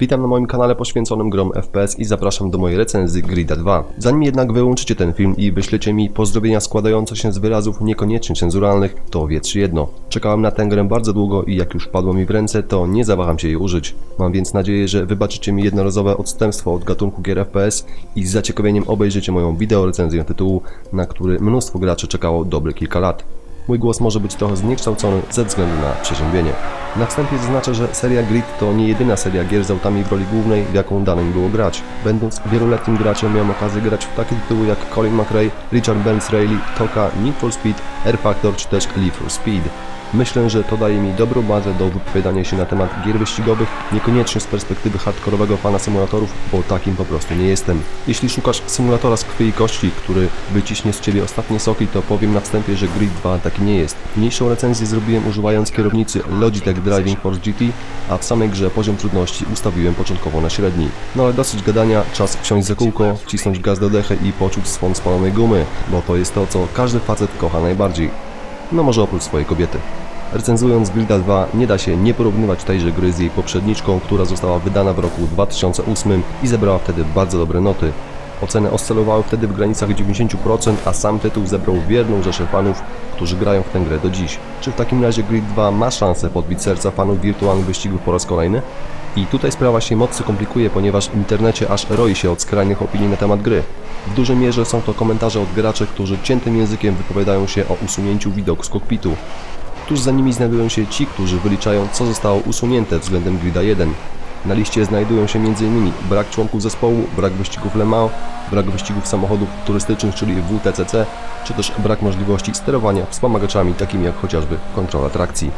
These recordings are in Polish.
Witam na moim kanale poświęconym grom FPS i zapraszam do mojej recenzji Grida 2. Zanim jednak wyłączycie ten film i wyślecie mi pozdrowienia składające się z wyrazów niekoniecznie cenzuralnych, to wiedzcie jedno. Czekałem na tę grę bardzo długo i jak już padło mi w ręce, to nie zawaham się jej użyć. Mam więc nadzieję, że wybaczycie mi jednorazowe odstępstwo od gatunku gier FPS i z zaciekawieniem obejrzycie moją wideo recenzję tytułu, na który mnóstwo graczy czekało dobre kilka lat. Mój głos może być trochę zniekształcony ze względu na przeziębienie. Na wstępie zaznaczę, że seria Grid to nie jedyna seria gier z autami w roli głównej, w jaką dane mi było grać. Będąc wieloletnim graczem miałem okazję grać w takie tytuły jak Colin McRae, Richard Benz Rayleigh, Toka, Need for Speed, Air Factor czy też Leaf for Speed. Myślę, że to daje mi dobrą bazę do wypowiadania się na temat gier wyścigowych, niekoniecznie z perspektywy hardkorowego fana symulatorów, bo takim po prostu nie jestem. Jeśli szukasz symulatora z krwi i kości, który wyciśnie z Ciebie ostatnie soki, to powiem na wstępie, że Grid 2 taki nie jest. Mniejszą recenzję zrobiłem używając kierownicy Logitech Driving Force GT, a w samej grze poziom trudności ustawiłem początkowo na średni. No ale dosyć gadania, czas wsiąść za kółko, wcisnąć gaz do dechy i poczuć swą spalonej gumy, bo to jest to, co każdy facet kocha najbardziej. No może oprócz swojej kobiety. Recenzując Grida 2 nie da się nie porównywać tejże gry z jej poprzedniczką, która została wydana w roku 2008 i zebrała wtedy bardzo dobre noty. Oceny oscylowały wtedy w granicach 90%, a sam tytuł zebrał wierną rzeszę fanów, którzy grają w tę grę do dziś. Czy w takim razie Grid 2 ma szansę podbić serca fanów wirtualnych wyścigów po raz kolejny? I tutaj sprawa się mocno komplikuje, ponieważ w internecie aż roi się od skrajnych opinii na temat gry. W dużej mierze są to komentarze od graczy, którzy ciętym językiem wypowiadają się o usunięciu widoku z kokpitu. Tuż za nimi znajdują się ci, którzy wyliczają, co zostało usunięte względem Grida 1. Na liście znajdują się m.in. brak członków zespołu, brak wyścigów Le Mans, brak wyścigów samochodów turystycznych, czyli WTCC, czy też brak możliwości sterowania wspomagaczami takimi jak chociażby kontrola trakcji.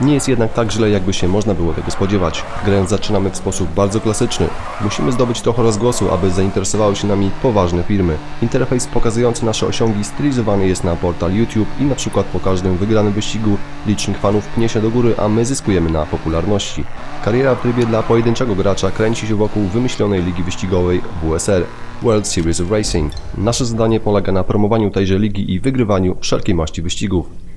Nie jest jednak tak źle, jakby się można było tego spodziewać. Grę zaczynamy w sposób bardzo klasyczny. Musimy zdobyć trochę rozgłosu, aby zainteresowały się nami poważne firmy. Interfejs pokazujący nasze osiągi stylizowany jest na portal YouTube i na przykład po każdym wygranym wyścigu licznik fanów pnie się do góry, a my zyskujemy na popularności. Kariera w trybie dla pojedynczego gracza kręci się wokół wymyślonej ligi wyścigowej WSR. World Series of Racing. Nasze zadanie polega na promowaniu tejże ligi i wygrywaniu wszelkiej maści wyścigów.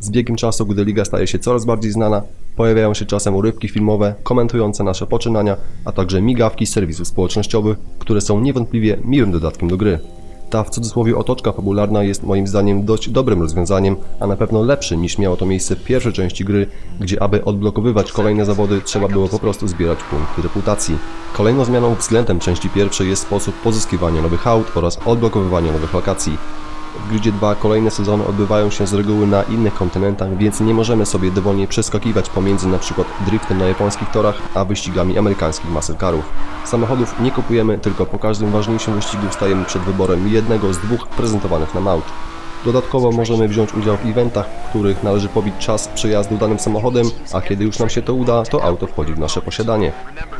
Z biegiem czasu, gdy liga staje się coraz bardziej znana, pojawiają się czasem urywki filmowe komentujące nasze poczynania, a także migawki z serwisów społecznościowych, które są niewątpliwie miłym dodatkiem do gry. Ta w cudzysłowie otoczka fabularna jest moim zdaniem dość dobrym rozwiązaniem, a na pewno lepszym niż miało to miejsce w pierwszej części gry, gdzie aby odblokowywać kolejne zawody trzeba było po prostu zbierać punkty reputacji. Kolejną zmianą względem części pierwszej jest sposób pozyskiwania nowych aut oraz odblokowywania nowych lokacji. W Gridzie 2 kolejne sezony odbywają się z reguły na innych kontynentach, więc nie możemy sobie dowolnie przeskakiwać pomiędzy np. driftem na japońskich torach, a wyścigami amerykańskich muscle carów. Samochodów nie kupujemy, tylko po każdym ważniejszym wyścigu stajemy przed wyborem jednego z dwóch prezentowanych nam aut. Dodatkowo możemy wziąć udział w eventach, w których należy pobić czas przejazdu danym samochodem, a kiedy już nam się to uda, to auto wchodzi w nasze posiadanie.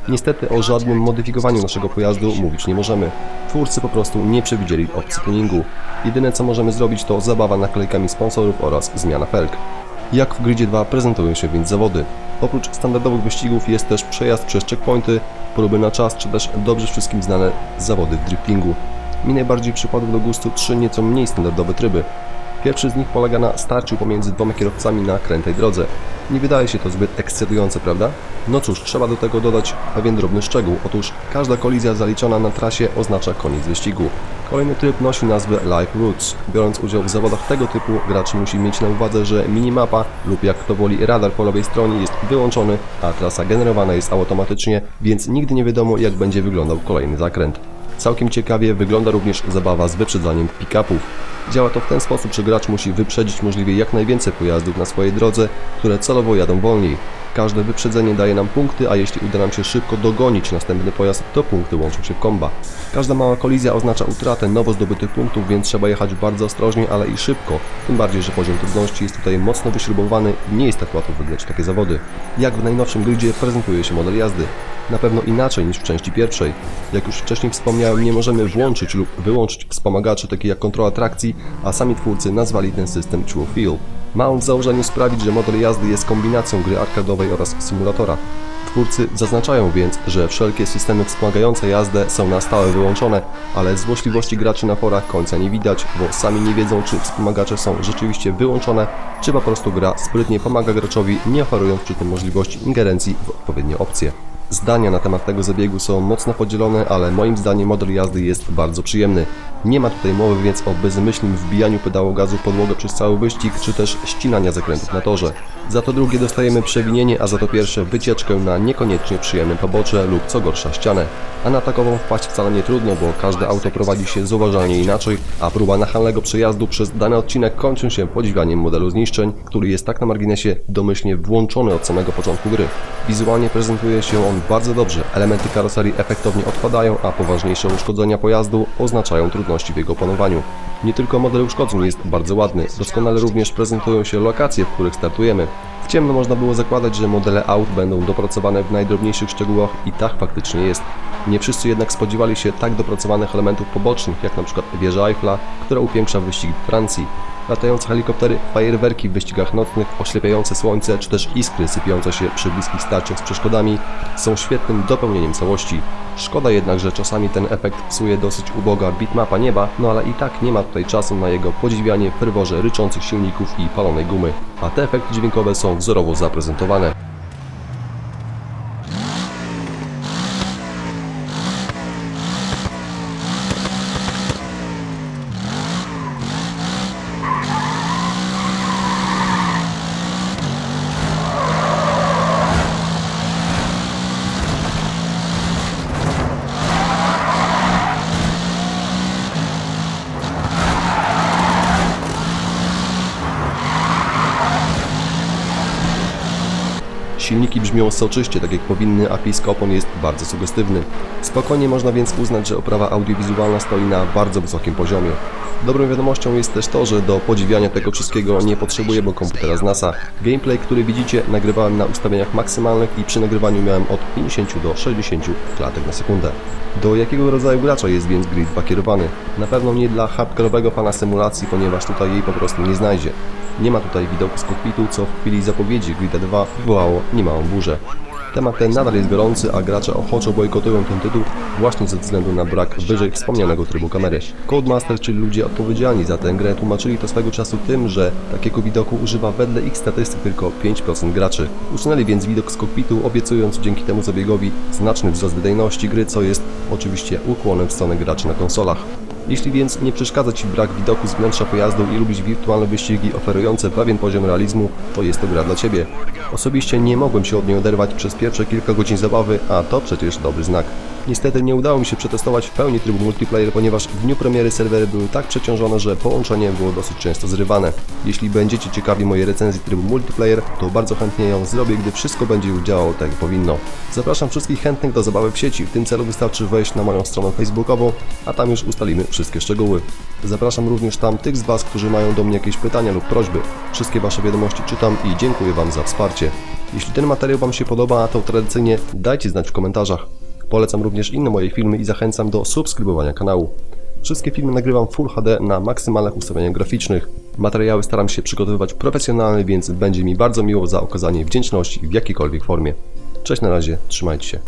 Niestety o żadnym modyfikowaniu naszego pojazdu mówić nie możemy. Twórcy po prostu nie przewidzieli opcji tuningu. Jedyne co możemy zrobić to zabawa naklejkami sponsorów oraz zmiana felg. Jak w Gridzie 2 prezentują się więc zawody? Oprócz standardowych wyścigów jest też przejazd przez checkpointy, próby na czas, czy też dobrze wszystkim znane zawody w driftingu. Mi najbardziej przypadły do gustu trzy nieco mniej standardowe tryby. Pierwszy z nich polega na starciu pomiędzy dwoma kierowcami na krętej drodze. Nie wydaje się to zbyt ekscytujące, prawda? No cóż, trzeba do tego dodać pewien drobny szczegół. Otóż każda kolizja zaliczona na trasie oznacza koniec wyścigu. Kolejny tryb nosi nazwę Live Routes. Biorąc udział w zawodach tego typu, gracz musi mieć na uwadze, że minimapa lub jak kto woli radar po lewej stronie jest wyłączony, a trasa generowana jest automatycznie, więc nigdy nie wiadomo jak będzie wyglądał kolejny zakręt. Całkiem ciekawie wygląda również zabawa z wyprzedzaniem pick-upów. Działa to w ten sposób, że gracz musi wyprzedzić możliwie jak najwięcej pojazdów na swojej drodze, które celowo jadą wolniej. Każde wyprzedzenie daje nam punkty, a jeśli uda nam się szybko dogonić następny pojazd, to punkty łączą się w komba. Każda mała kolizja oznacza utratę nowo zdobytych punktów, więc trzeba jechać bardzo ostrożnie, ale i szybko. Tym bardziej, że poziom trudności jest tutaj mocno wyśrubowany i nie jest tak łatwo wygrać takie zawody. Jak w najnowszym gridzie prezentuje się model jazdy? Na pewno inaczej niż w części pierwszej. Jak już wcześniej wspomniałem, nie możemy włączyć lub wyłączyć wspomagaczy takich jak kontrola trakcji, a sami twórcy nazwali ten system True Feel. Ma on w założeniu sprawić, że model jazdy jest kombinacją gry arkadowej oraz symulatora. Twórcy zaznaczają więc, że wszelkie systemy wspomagające jazdę są na stałe wyłączone, ale złośliwości graczy na forach końca nie widać, bo sami nie wiedzą, czy wspomagacze są rzeczywiście wyłączone, czy po prostu gra sprytnie pomaga graczowi, nie oferując przy tym możliwości ingerencji w odpowiednie opcje. Zdania na temat tego zabiegu są mocno podzielone, ale moim zdaniem model jazdy jest bardzo przyjemny. Nie ma tutaj mowy więc o bezmyślnym wbijaniu pedału gazu w podłogę przez cały wyścig, czy też ścinania zakrętów na torze. Za to drugie dostajemy przewinienie, a za to pierwsze wycieczkę na niekoniecznie przyjemne pobocze lub co gorsza ścianę. A na takową wpaść wcale nie trudno, bo każde auto prowadzi się zauważalnie inaczej, a próba nachalnego przejazdu przez dany odcinek kończy się podziwianiem modelu zniszczeń, który jest tak na marginesie domyślnie włączony od samego początku gry. Wizualnie prezentuje się on bardzo dobrze, elementy karoserii efektownie odpadają, a poważniejsze uszkodzenia pojazdu oznaczają trudności w jego opanowaniu. Nie tylko model uszkodzeń jest bardzo ładny, doskonale również prezentują się lokacje, w których startujemy. W ciemno można było zakładać, że modele aut będą dopracowane w najdrobniejszych szczegółach i tak faktycznie jest. Nie wszyscy jednak spodziewali się tak dopracowanych elementów pobocznych, jak przykład wieża Eiffla, która upiększa wyścig w Francji. Latające helikoptery, fajerwerki w wyścigach nocnych, oślepiające słońce, czy też iskry sypiące się przy bliskich starciach z przeszkodami są świetnym dopełnieniem całości. Szkoda jednak, że czasami ten efekt psuje dosyć uboga bitmapa nieba, no ale i tak nie ma tutaj czasu na jego podziwianie w ferworze ryczących silników i palonej gumy, a te efekty dźwiękowe są wzorowo zaprezentowane. Silniki brzmią soczyście, tak jak powinny, a pisk opon jest bardzo sugestywny. Spokojnie można więc uznać, że oprawa audiowizualna stoi na bardzo wysokim poziomie. Dobrą wiadomością jest też to, że do podziwiania tego wszystkiego nie potrzebujemy komputera z NASA. Gameplay, który widzicie, nagrywałem na ustawieniach maksymalnych i przy nagrywaniu miałem od 50 do 60 klatek na sekundę. Do jakiego rodzaju gracza jest więc Grid 2 kierowany? Na pewno nie dla hardkorowego fana symulacji, ponieważ tutaj jej po prostu nie znajdzie. Nie ma tutaj widoku z kokpitu, co w chwili zapowiedzi Grida 2 wywołało niemałą burzę. Temat ten nadal jest gorący, a gracze ochoczo bojkotują ten tytuł właśnie ze względu na brak wyżej wspomnianego trybu kamery. Codemaster, czyli ludzie odpowiedzialni za tę grę, tłumaczyli to swego czasu tym, że takiego widoku używa wedle ich statystyk tylko 5% graczy. Usunęli więc widok z kokpitu, obiecując dzięki temu zabiegowi znaczny wzrost wydajności gry, co jest oczywiście ukłonem w stronę graczy na konsolach. Jeśli więc nie przeszkadza Ci brak widoku z wnętrza pojazdu i lubisz wirtualne wyścigi oferujące pewien poziom realizmu, to jest to gra dla Ciebie. Osobiście nie mogłem się od niej oderwać przez pierwsze kilka godzin zabawy, a to przecież dobry znak. Niestety nie udało mi się przetestować w pełni trybu multiplayer, ponieważ w dniu premiery serwery były tak przeciążone, że połączenie było dosyć często zrywane. Jeśli będziecie ciekawi mojej recenzji trybu multiplayer, to bardzo chętnie ją zrobię, gdy wszystko będzie już działało tak jak powinno. Zapraszam wszystkich chętnych do zabawy w sieci. W tym celu wystarczy wejść na moją stronę facebookową, a tam już ustalimy wszystkie szczegóły. Zapraszam również tam tych z Was, którzy mają do mnie jakieś pytania lub prośby. Wszystkie Wasze wiadomości czytam i dziękuję Wam za wsparcie. Jeśli ten materiał Wam się podoba, to tradycyjnie dajcie znać w komentarzach. Polecam również inne moje filmy i zachęcam do subskrybowania kanału. Wszystkie filmy nagrywam Full HD na maksymalnych ustawieniach graficznych. Materiały staram się przygotowywać profesjonalnie, więc będzie mi bardzo miło za okazanie wdzięczności w jakiejkolwiek formie. Cześć na razie, trzymajcie się.